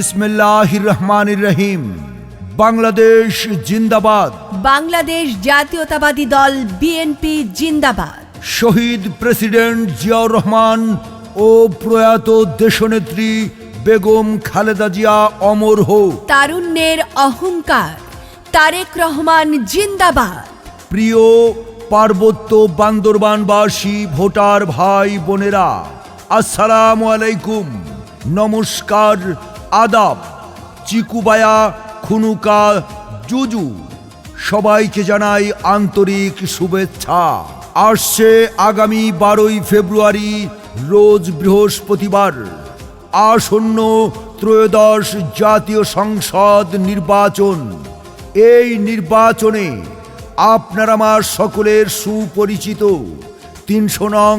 বিসমিল্লাহ রহমান রহিম বাংলাদেশ জিন্দাবাদ। বাংলাদেশ জাতীয়তাবাদী দল বিএনপি জিন্দাবাদ। শহীদ প্রেসিডেন্ট জিয়াউর রহমান ও প্রয়াত দেশনেত্রী বেগম খালেদা জিয়া অমর হোক। তারুণ্যের অহংকার। তারেক রহমান জিন্দাবাদ। প্রিয় পার্বত্য বান্দরবানবাসী ভোটার ভাই বোনেরা আসসালামু আলাইকুম। নমস্কার আদাব, চিকুবায়া, খুনুকা, জুজু, সবাইকে জানাই আন্তরিক শুভেচ্ছা। আসছে আগামী বারোই ফেব্রুয়ারি, রোজ বৃহস্পতিবার, আসন্ন ত্রয়োদশ জাতীয় সংসদ নির্বাচন। এই নির্বাচনে আপনার আমার সকলের সুপরিচিত তিনশো নং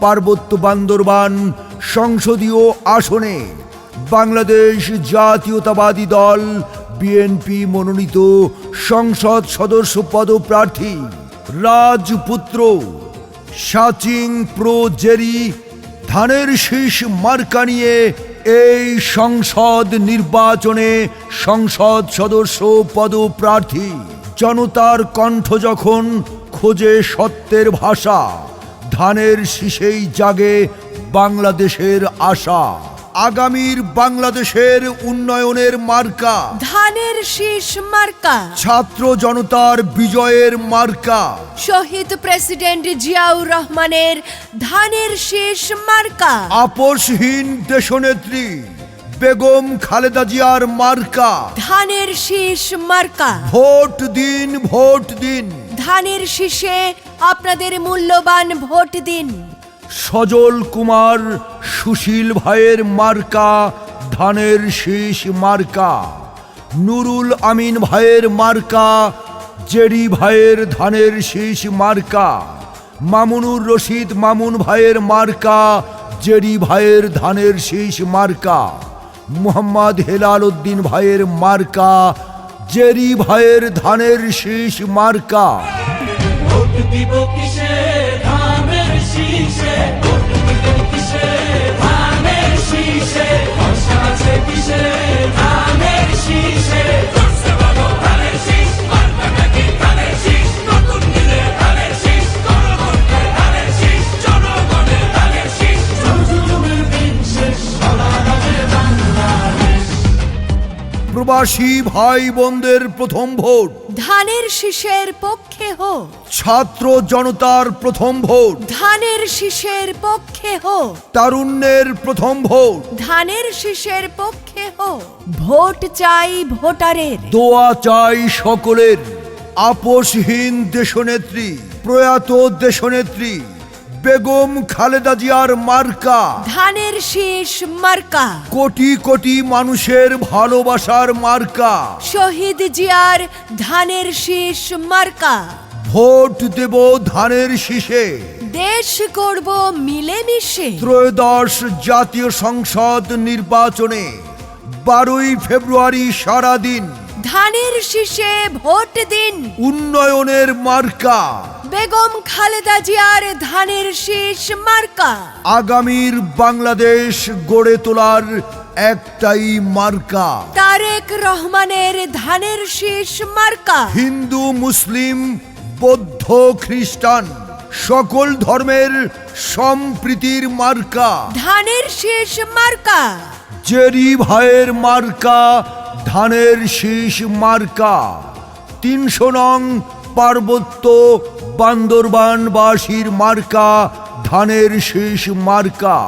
পার্বত্য বান্দরবান সংসদীয় আসনে বাংলাদেশ জাতীয়তাবাদী দল বিএনপি মনোনীত সংসদ সদস্য পদপ্রার্থী, রাজপুত্র, সাচিং প্রো জেরি, ধানের শীষ মার্কা নিয়ে এই সংসদ নির্বাচনে সংসদ সদস্য পদপ্রার্থী। জনতার কণ্ঠ যখন খোঁজে সত্যের ভাষা, ধানের শীষেই জাগে বাংলাদেশের আশা। আগামীর বাংলাদেশের উন্নয়নের মার্কা। ধানের শীষ মার্কা। ছাত্র জনতার বিজয়ের মার্কা। শহীদ প্রেসিডেন্ট জিয়াউর রহমানের ধানের শীষ মার্কা। আপোষহীন দেশনেত্রী বেগম খালেদা জিয়ার মার্কা। ধানের শীষ মার্কা। ভোট দিন ভোট দিন। ধানের শীষে আপনাদের মূল্যবান ভোট দিন। সজল কুমার সুশীল ভাইয়ের মার্কা, ধানের শীষ মার্কা। নুরুল আমিন ভাইয়ের মার্কা, জেডি ভাইয়ের ধানের শীষ মার্কা। মামুনুর রশিদ মামুন ভাইয়ের মার্কা, জেডি ভাইয়ের ধানের শীষ মার্কা। মোহাম্মদ হেলাল উদ্দিন ভাইয়ের মার্কা জেরি ভাইয়ের ধানের শীষ মার্কা। শীষে। প্রবাসী ভাই বোনদের প্রথম ভোট। ধানের শীষের পক্ষে হো ছাত্র জনতার প্রথম ভোট। ধানের শীষের পক্ষে হো তারুণ্যের প্রথম ভোট। ধানের শীষের পক্ষে হো ভোট চাই ভোটারের। দোয়া চাই সকলের। আপোষহীন দেশনেত্রী প্রয়াত দেশনেত্রী। বেগম খালেদা জিয়ার মার্কা। ধানের শীষ মার্কা। কোটি কোটি মানুষের ভালোবাসার মার্কা। শহীদ জিয়ার ধানের শীষ মার্কা। ভোট দেব ধানের শীষে। দেশ করব মিলেমিশে। ত্রয়োদশ জাতীয় সংসদ নির্বাচনে বারোই ফেব্রুয়ারি সারাদিন ধানের শীষে ভোট দিন। উন্নয়নের মার্কা। বেগম খালেদা জিয়ার ধানের শীষ মার্কা। আগামীর বাংলাদেশ গড়ে তোলার একটাই মার্কা। তারেক রহমানের ধানের শীষ মার্কা। হিন্দু মুসলিম বৌদ্ধ খ্রিস্টান সকল ধর্মের সম্প্রীতির মার্কা। ধানের শীষ মার্কা। জেরি ভাইয়ের মার্কা ধানের শীষ মার্কা। তিনশো নং পার্বত্য বান্দরবানবাসীর মার্কা ধানের শীষ মার্কা।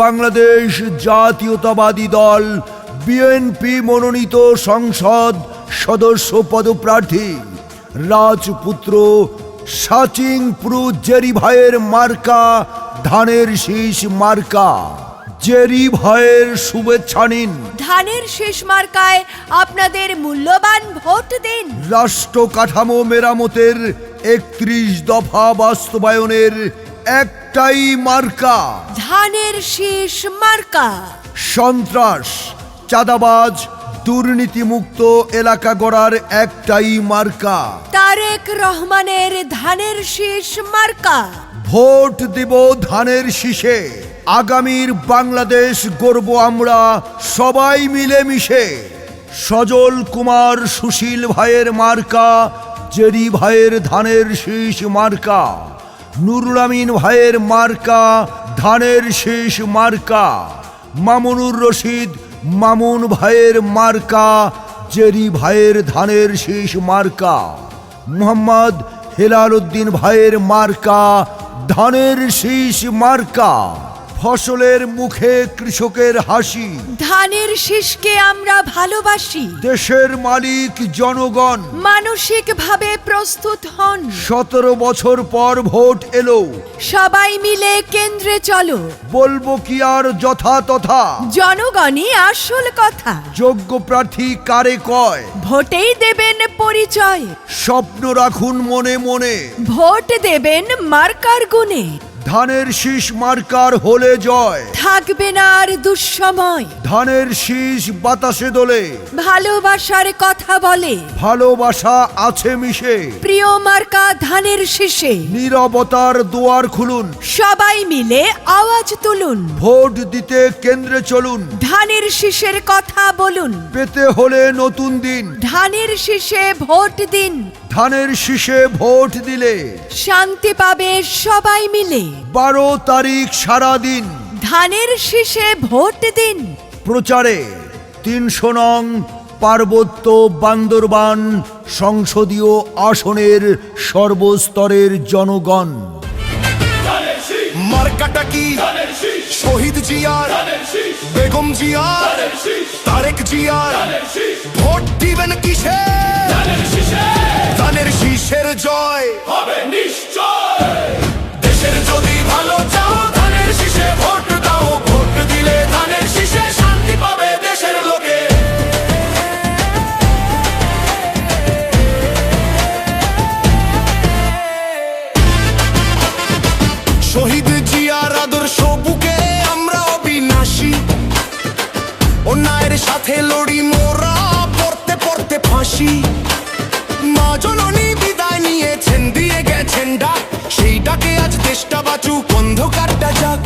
বাংলাদেশ জাতীয়তাবাদী দল বিএনপি মনোনীত সংসদ সদস্য পদপ্রার্থী। রাজপুত্র সাচিং প্রু জেরি ভাইয়ের মার্কা ধানের শীষ মার্কা। জেরি ভাইয়ের শুভেচ্ছা নিন। ধানের শীষ মার্কায় আপনাদের মূল্যবান ভোট দিন। রাষ্ট্র কাঠামো মেরামতের একত্রিশ দফা বাস্তবায়নের একটাই মার্কা। ধানের শীষ মার্কা। সন্ত্রাস চাঁদাবাজ দুর্নীতিমুক্ত এলাকা গড়ার একটাই মার্কা। তারেক রহমানের ধানের শীষ মার্কা। ভোট দিব ধানের শীষে। আগামীর বাংলাদেশ গর্ব আমরা সবাই মিলেমিশে। সজল কুমার সুশীল ভাইয়ের মার্কা জেরি ভাইয়ের ধানের শীষ মার্কা নুরুল আমিন ভাইয়ের মার্কা, ধানের শীষ মার্কা, মামুনুর রশিদ মামুন ভাইয়ের মার্কা, জেরি ভাইয়ের ধানের শীষ মার্কা, মোহাম্মদ হেলাল উদ্দিন ভাইয়ের মার্কা, ধানের শীষ মার্কা। ফসলের মুখে কৃষকের হাসি। ধানের শীষকে আমরা ভালোবাসি। দেশের মালিক জনগণ। মানসিকভাবে প্রস্তুত হন। সতেরো বছর পর ভোট এলো। সবাই মিলে কেন্দ্রে চলো। বলব কি আর যথা তথা? জনগণই আসল কথা। যোগ্য প্রার্থী কারে কয়? ভোটেই দেবেন পরিচয়। স্বপ্ন রাখুন মনে মনে। ভোট দেবেন মার্কার গুণে। ধানের শীষ মার্কার হলে জয়। থাকবে না আর দুঃসময়। ধানের শীষ বাতাসে দোলে। ভালোবাসার কথা বলে। ভালোবাসা আছে মিশে। প্রিয় মার্কা ধানের শীষে। নীরবতার দুয়ার খুলুন। সবাই মিলে আওয়াজ তুলুন। ভোট দিতে কেন্দ্রে চলুন। ধানের শীষের কথা বলুন। পেতে হলে নতুন দিন। ধানের শীষে ভোট দিন। ধানের শীষে ভোট দিলে। শান্তি পাবে সবাই মিলে। বারো তারিখ সারাদিন। ধানের শীষে ভোট দিন। প্রচারে তিনশো নং পার্বত্য বান্দরবান সংসদীয় আসনের সর্বস্তরের জনগণ। মার্কাটা কি? শহীদ জিয়ার বেগম জিয়ার তারেক জিয়ার। ভোট দিবেন কিসে? ফাঁসি মা জননী বিদায় নিয়েছেন, দিয়ে গেছেন ডাক। সেই ডাকে আজ দেশটা বাঁচুক, অন্ধকারটা যাক।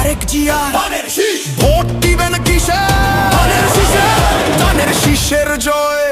তারেক জিয়ার ভোট দিবেন কিসে? শীষের জয়।